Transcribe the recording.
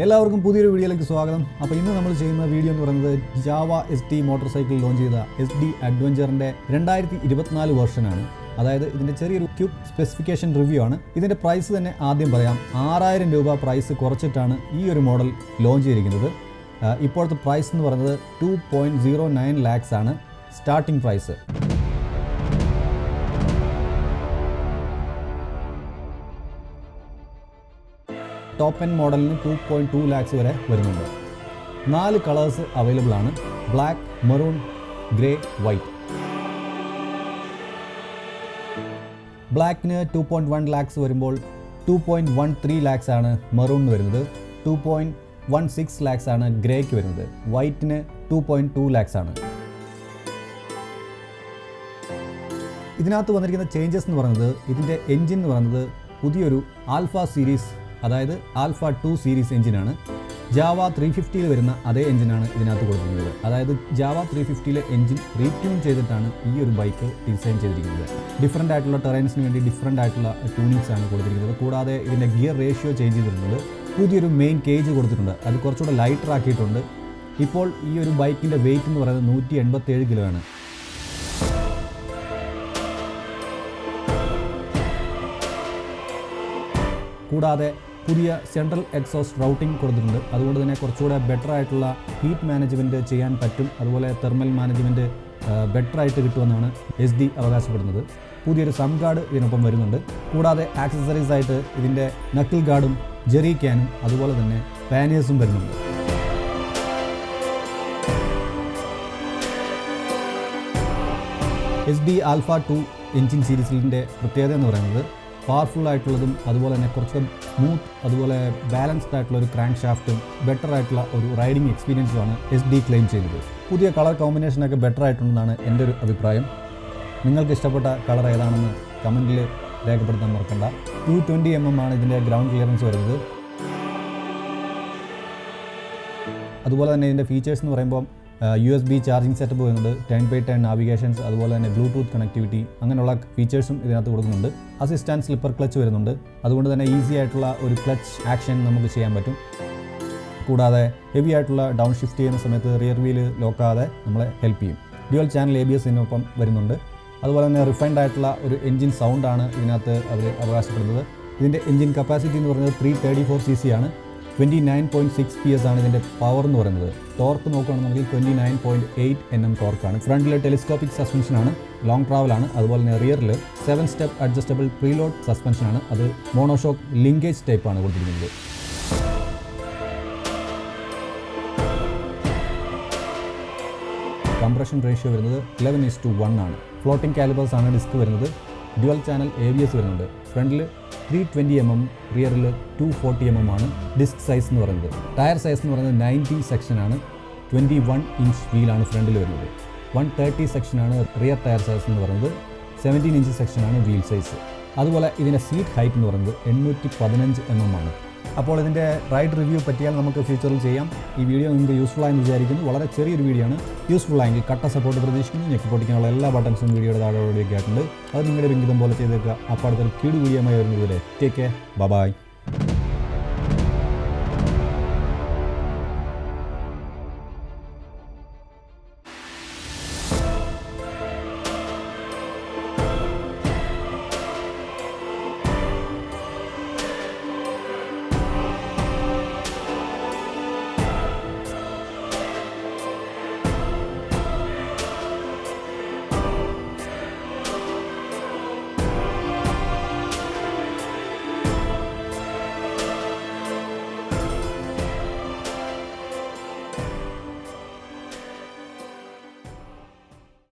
എല്ലാവർക്കും പുതിയൊരു വീഡിയോയിലേക്ക് സ്വാഗതം. അപ്പോൾ ഇന്ന് നമ്മൾ ചെയ്യുന്ന വീഡിയോ എന്ന് പറയുന്നത് Jawa S T motor cycle launch ചെയ്ത എസ് ഡി അഡ്വഞ്ചറിന്റെ രണ്ടായിരത്തി ഇരുപത്തിനാല് വെർഷനാണ്. അതായത് ഇതിന്റെ ചെറിയൊരു ക്യൂബ് സ്പെസിഫിക്കേഷൻ റിവ്യൂ ആണ്. ഇതിന്റെ പ്രൈസ് തന്നെ ആദ്യം പറയാം. ആറായിരം രൂപ പ്രൈസ് കുറച്ചിട്ടാണ് ഈ ഒരു മോഡൽ ലോഞ്ച് ചെയ്തിരിക്കുന്നത്. ഇപ്പോഴത്തെ പ്രൈസ് എന്ന് പറയുന്നത് two point zero nine lakhs ആണ് സ്റ്റാർട്ടിംഗ് പ്രൈസ് ടോപ്പ് എൻ മോഡലിന് ടു പോയിന്റ് ടു ലാക്സ് വരെ വരുന്നുണ്ട്. നാല് കളേഴ്സ് അവൈലബിൾ ആണ്. ബ്ലാക്ക് മെറൂൺ ഗ്രേ വൈറ്റ് ബ്ലാക്കിന് ടു പോയിന്റ് വൺ ലാക്സ് വരുമ്പോൾ two point one three lakhs ആണ് മെറൂണിന് വരുന്നത്. Two point one six lakhs ആണ് ഗ്രേക്ക് വരുന്നത്. വൈറ്റിന് ടു പോയിന്റ് ടു ലാക്സ് ആണ്. ഇതിനകത്ത് വന്നിരിക്കുന്ന ചേഞ്ചസ് എന്ന് പറയുന്നത് ഇതിന്റെ എൻജിൻ എന്ന് പറയുന്നത് പുതിയൊരു ആൽഫ സീരീസ് അതായത് ആൽഫ ടു സീരീസ് എഞ്ചിനാണ്. ജാവ ത്രീ ഫിഫ്റ്റിയിൽ വരുന്ന അതേ എഞ്ചിനാണ് ഇതിനകത്ത് കൊടുക്കുന്നത് അതായത് ജാവ ത്രീ ഫിഫ്റ്റിയിലെ എഞ്ചിൻ റീട്യൂൺ ചെയ്തിട്ടാണ് ഈ ഒരു ബൈക്ക് ഡിസൈൻ ചെയ്തിരിക്കുന്നത്. ഡിഫറന്റ് ആയിട്ടുള്ള ടെറൈൻസിന് വേണ്ടി ഡിഫറന്റ് ആയിട്ടുള്ള ട്യൂണിങ്സ് ആണ് കൊടുത്തിരിക്കുന്നത്. കൂടാതെ ഇതിന്റെ ഗിയർ റേഷ്യോ ചേഞ്ച് ചെയ്തിട്ടുണ്ട്. പുതിയൊരു മെയിൻ കേജ് കൊടുത്തിട്ടുണ്ട്. അത് കുറച്ചുകൂടെ ലൈറ്റർ ആക്കിയിട്ടുണ്ട്. ഇപ്പോൾ ഈ ഒരു ബൈക്കിന്റെ വെയിറ്റ് എന്ന് പറയുന്നത് നൂറ്റി എൺപത്തേഴ് കിലോ ആണ്. കൂടാതെ പുതിയ സെൻട്രൽ എക്സോസ്റ്റ് റൗട്ടിംഗ് കൊടുത്തിട്ടുണ്ട്. അതുകൊണ്ട് തന്നെ കുറച്ചുകൂടെ ബെറ്റർ ആയിട്ടുള്ള ഹീറ്റ് മാനേജ്മെന്റ് ചെയ്യാൻ പറ്റും. അതുപോലെ തെർമൽ മാനേജ്മെന്റ് ബെറ്റർ ആയിട്ട് കിട്ടുമെന്നാണ് എസ് ഡി അവകാശപ്പെടുന്നത്. പുതിയൊരു സം ഗാർഡ് ഇതിനൊപ്പം വരുന്നുണ്ട്. കൂടാതെ ആക്സസറീസ് ആയിട്ട് ഇതിന്റെ നക്കിൾ ഗാർഡും ജെറി ക്യാനും അതുപോലെ തന്നെ പാനേഴ്സും വരുന്നുണ്ട്. S D alpha two engine സീരീസിന്റെ പ്രത്യേകത എന്ന് പറയുന്നത് പവർഫുൾ ആയിട്ടുള്ളതും അതുപോലെ തന്നെ കുറച്ച് സ്മൂത്ത് അതുപോലെ ബാലൻസ്ഡ് ആയിട്ടുള്ള ഒരു ക്രാങ്ക് ഷാഫ്റ്റും ബെറ്റർ ആയിട്ടുള്ള ഒരു റൈഡിംഗ് എക്സ്പീരിയൻസുമാണ് എസ് ഡി ക്ലെയിം ചെയ്തത് പുതിയ കളർ കോമ്പിനേഷനൊക്കെ ബെറ്റർ ആയിട്ടുണ്ടെന്നാണ് എന്റെ ഒരു അഭിപ്രായം. നിങ്ങൾക്ക് ഇഷ്ടപ്പെട്ട കളർ ഏതാണെന്ന് കമന്റിൽ രേഖപ്പെടുത്താൻ മറക്കണ്ട. ടു ട്വന്റി എം എം ആണ് ഇതിന്റെ ഗ്രൗണ്ട് ക്ലിയറൻസ് വരുന്നത്. അതുപോലെ തന്നെ ഇതിന്റെ ഫീച്ചേഴ്സ് എന്ന് പറയുമ്പോൾ U S B charging setup വരുന്നുണ്ട് ടെൻ ബൈ ടെൻ നാവിഗേഷൻസ് അതുപോലെ തന്നെ ബ്ലൂടൂത്ത് കണക്ടിവിറ്റി അങ്ങനെയുള്ള ഫീച്ചേഴ്സും ഇതിനകത്ത് കൊടുക്കുന്നുണ്ട്. അസിസ്റ്റന്റ് സ്ലിപ്പർ ക്ലച്ച് വരുന്നുണ്ട്. അതുകൊണ്ട് തന്നെ ഈസി ആയിട്ടുള്ള ഒരു ക്ലച്ച് ആക്ഷൻ നമുക്ക് ചെയ്യാൻ പറ്റും. കൂടാതെ ഹെവി ആയിട്ടുള്ള ഡൗൺ ഷിഫ്റ്റ് ചെയ്യുന്ന സമയത്ത് റിയർ വീൽ ലോക്കാതെ നമ്മളെ ഹെൽപ്പ് ചെയ്യും. Dual channel A B S ഇതിനൊപ്പം വരുന്നുണ്ട്. അതുപോലെ തന്നെ റിഫൈൻഡ് ആയിട്ടുള്ള ഒരു എഞ്ചിൻ സൗണ്ടാണ് ഇതിനകത്ത് അവർ അവകാശപ്പെടുന്നത്. ഇതിന്റെ എഞ്ചിൻ കപ്പാസിറ്റി എന്ന് പറയുന്നത് three thirty four C C ആണ്. Twenty nine point six P S ആണ് ഇതിന്റെ പവർ എന്ന് പറയുന്നത്. ടോർക്ക് നോക്കുകയാണെന്നുണ്ടെങ്കിൽ twenty nine point eight N M ടോർക്കാണ് ഫ്രണ്ടിൽ ടെലിസ്കോപ്പിക് സസ്പെൻഷനാണ് ലോങ് ആണ് അതുപോലെ തന്നെ റിയറിൽ സെവൻ സ്റ്റെപ്പ് അഡ്ജസ്റ്റബിൾ പ്രീലോഡ് സസ്പെൻഷനാണ് അത് മോണോഷോക്ക് ലിങ്കേജ് ആണ് കൊടുത്തിരിക്കുന്നത്. കംപ്രഷൻ റേഷ്യോ വരുന്നത് ഇലവൻ ഇസ് ടു വൺ ആണ്. ഫ്ലോട്ടിംഗ് കാലിബേഴ്സ് ആണ് ഡിസ്ക് വരുന്നത്. Dual channel A B S വരുന്നുണ്ട്. ഫ്രണ്ടിൽ ത്രീ ട്വന്റി എം എം റിയറിൽ ടു ഫോർട്ടി എം എം ആണ് ഡിസ്ക് സൈസ് എന്ന് പറയുന്നത്. ടയർ സൈസ് എന്ന് പറയുന്നത് നയന്റി സെക്ഷനാണ് ട്വന്റി വൺ ഇഞ്ച് വീലാണ് ഫ്രണ്ടിൽ വരുന്നത്. വൺ തേർട്ടി സെക്ഷനാണ് റിയർ ടയർ സൈസ് എന്ന് പറയുന്നത്. സെവന്റീൻ ഇഞ്ച് സെക്ഷനാണ് വീൽ സൈസ് അതുപോലെ ഇതിന്റെ സീറ്റ് ഹൈറ്റ് എന്ന് പറയുന്നത് എണ്ണൂറ്റി പതിനഞ്ച് എം എം ആണ്. അപ്പോൾ ഇതിന്റെ റൈഡ് റിവ്യൂ പറ്റിയാൽ നമുക്ക് ഫ്യൂച്ചറിൽ ചെയ്യാം. ഈ വീഡിയോ നിങ്ങൾക്ക് യൂസ്ഫുൾ ആയെന്ന് വിചാരിക്കുന്നു. വളരെ ചെറിയൊരു വീഡിയോ ആണ്. യൂസ്ഫുൾ ആയെങ്കിൽ കട്ട സപ്പോർട്ട് പ്രതീക്ഷിക്കുന്നു. ഞെക്കി പൊട്ടിക്കാനുള്ള എല്ലാ ബട്ടൺസും വീഡിയോയുടെ താഴെ ആയിട്ടുണ്ട്. അത് നിങ്ങളുടെ ഇംഗിതം പോലെ ചെയ്തേക്കുക. അപ്പോൾ അടുത്തൊരു കീടുകൂടിയമായി വരുന്നതുവരെ ടേക്ക് കെയർ ബൈ